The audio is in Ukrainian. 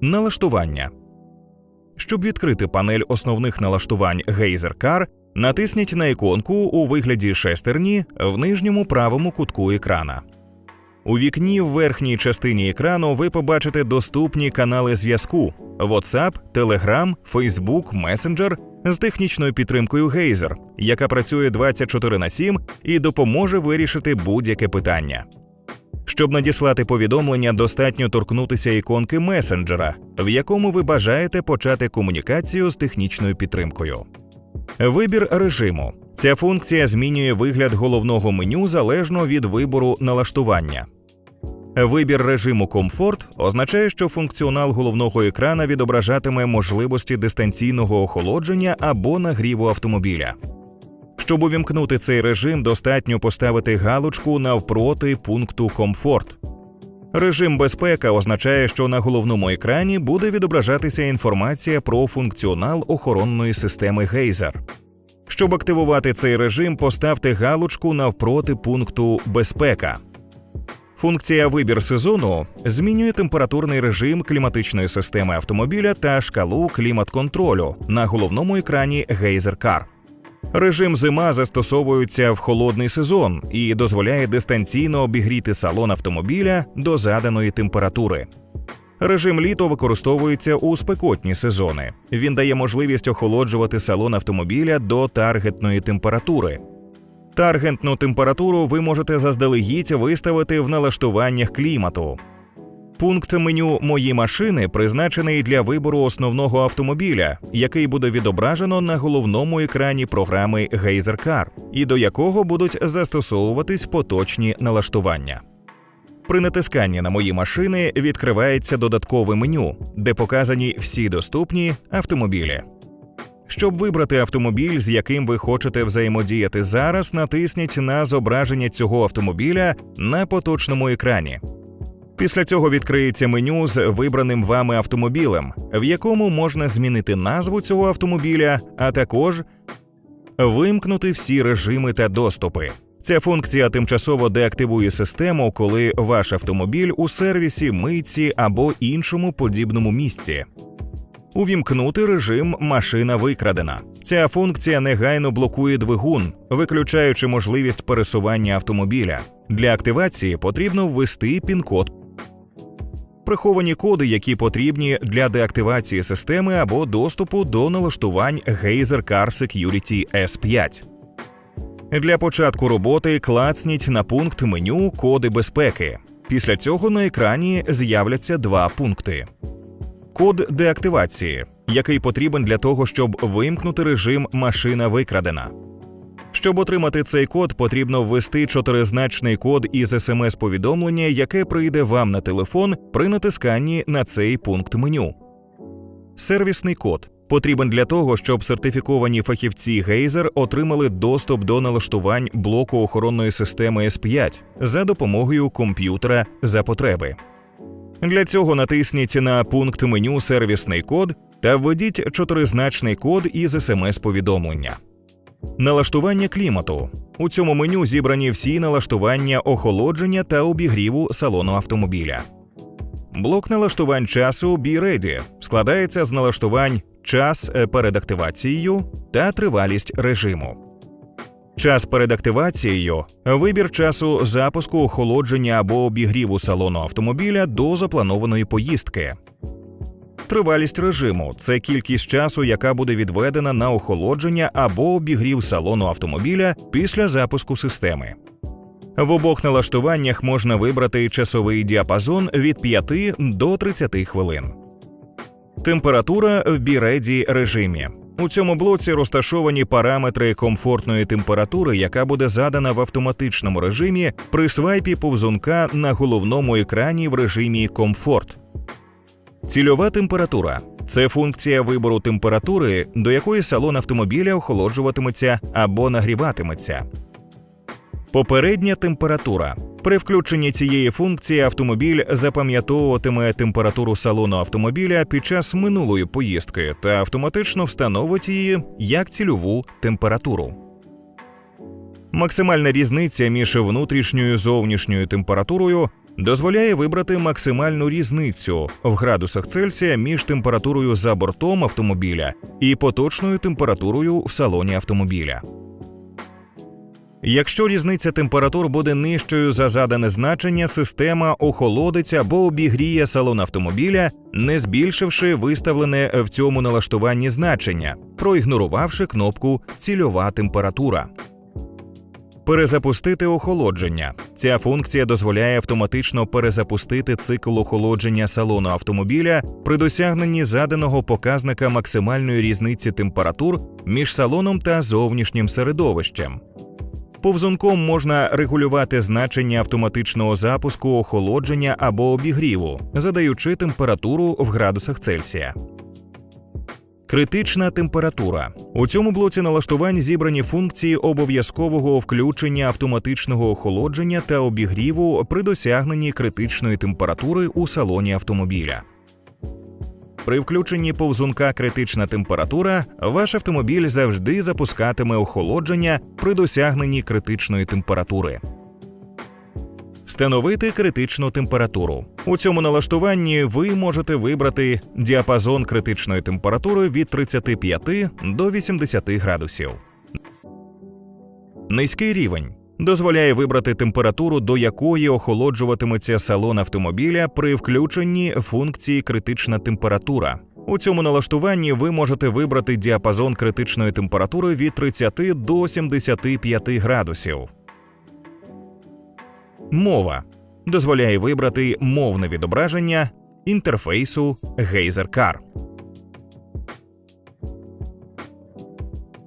Налаштування. Щоб відкрити панель основних налаштувань Geyser Car, натисніть на іконку у вигляді шестерні в нижньому правому кутку екрана. У вікні в верхній частині екрану ви побачите доступні канали зв'язку WhatsApp, Telegram, Facebook, Messenger з технічною підтримкою Geyser, яка працює 24 на 7 і допоможе вирішити будь-яке питання. Щоб надіслати повідомлення, достатньо торкнутися іконки месенджера, в якому ви бажаєте почати комунікацію з технічною підтримкою. Вибір режиму. Ця функція змінює вигляд головного меню залежно від вибору налаштування. Вибір режиму комфорт означає, що функціонал головного екрана відображатиме можливості дистанційного охолодження або нагріву автомобіля. Щоб увімкнути цей режим, достатньо поставити галочку навпроти пункту комфорт. Режим безпека означає, що на головному екрані буде відображатися інформація про функціонал охоронної системи Geyser. Щоб активувати цей режим, поставте галочку навпроти пункту безпека. Функція вибір сезону змінює температурний режим кліматичної системи автомобіля та шкалу клімат-контролю на головному екрані Geyser Car. Режим зима застосовується в холодний сезон і дозволяє дистанційно обігріти салон автомобіля до заданої температури. Режим літо використовується у спекотні сезони. Він дає можливість охолоджувати салон автомобіля до таргетної температури. Таргентну температуру ви можете заздалегідь виставити в налаштуваннях клімату. Пункт меню Мої машини призначений для вибору основного автомобіля, який буде відображено на головному екрані програми Car, і до якого будуть застосовуватись поточні налаштування. При натисканні на мої машини відкривається додаткове меню, де показані всі доступні автомобілі. Щоб вибрати автомобіль, з яким ви хочете взаємодіяти зараз, натисніть на зображення цього автомобіля на поточному екрані. Після цього відкриється меню з вибраним вами автомобілем, в якому можна змінити назву цього автомобіля, а також вимкнути всі режими та доступи. Ця функція тимчасово деактивує систему, коли ваш автомобіль у сервісі, митці або іншому подібному місці. Увімкнути режим машина викрадена. Ця функція негайно блокує двигун, виключаючи можливість пересування автомобіля. Для активації потрібно ввести пін-код. Приховані коди, які потрібні для деактивації системи або доступу до налаштувань Geyser Car Security S5. Для початку роботи клацніть на пункт меню Коди безпеки. Після цього на екрані з'являться два пункти. Код деактивації, який потрібен для того, щоб вимкнути режим машина викрадена. Щоб отримати цей код, потрібно ввести чотиризначний код із смс-повідомлення, яке прийде вам на телефон при натисканні на цей пункт меню. Сервісний код потрібен для того, щоб сертифіковані фахівці Geyser отримали доступ до налаштувань блоку охоронної системи S5 за допомогою комп'ютера за потреби. Для цього натисніть на пункт меню Сервісний код та введіть чотиризначний код із смс-повідомлення. Налаштування клімату у цьому меню зібрані всі налаштування охолодження та обігріву салону автомобіля. Блок налаштувань часу Be Ready складається з налаштувань час перед активацією та тривалість режиму. Час перед активацією вибір часу запуску охолодження або обігріву салону автомобіля до запланованої поїздки. Тривалість режиму це кількість часу, яка буде відведена на охолодження або обігрів салону автомобіля після запуску системи. В обох налаштуваннях можна вибрати часовий діапазон від 5 до 30 хвилин. Температура в біреді режимі. У цьому блоці розташовані параметри комфортної температури, яка буде задана в автоматичному режимі при свайпі повзунка на головному екрані в режимі комфорт. Цільова температура це функція вибору температури, до якої салон автомобіля охолоджуватиметься або нагріватиметься. Попередня температура. При включенні цієї функції автомобіль запам'ятовуватиме температуру салону автомобіля під час минулої поїздки та автоматично встановить її як цільову температуру. Максимальна різниця між внутрішньою і зовнішньою температурою дозволяє вибрати максимальну різницю в градусах Цельсія між температурою за бортом автомобіля і поточною температурою в салоні автомобіля. Якщо різниця температур буде нижчою за задане значення, система охолодить або обігріє салон автомобіля, не збільшивши виставлене в цьому налаштуванні значення, проігнорувавши кнопку Цільова температура. Перезапустити охолодження. Ця функція дозволяє автоматично перезапустити цикл охолодження салону автомобіля при досягненні заданого показника максимальної різниці температур між салоном та зовнішнім середовищем. Повзунком можна регулювати значення автоматичного запуску охолодження або обігріву, задаючи температуру в градусах Цельсія. Критична температура у цьому блоці налаштувань зібрані функції обов'язкового включення автоматичного охолодження та обігріву при досягненні критичної температури у салоні автомобіля. При включенні повзунка критична температура ваш автомобіль завжди запускатиме охолодження при досягненні критичної температури. Встановити критичну температуру. У цьому налаштуванні ви можете вибрати діапазон критичної температури від 35 до 80 градусів. Низький рівень дозволяє вибрати температуру, до якої охолоджуватиметься салон автомобіля при включенні функції критична температура. У цьому налаштуванні ви можете вибрати діапазон критичної температури від 30 до 75 градусів. Мова дозволяє вибрати мовне відображення інтерфейсу Geyser Car.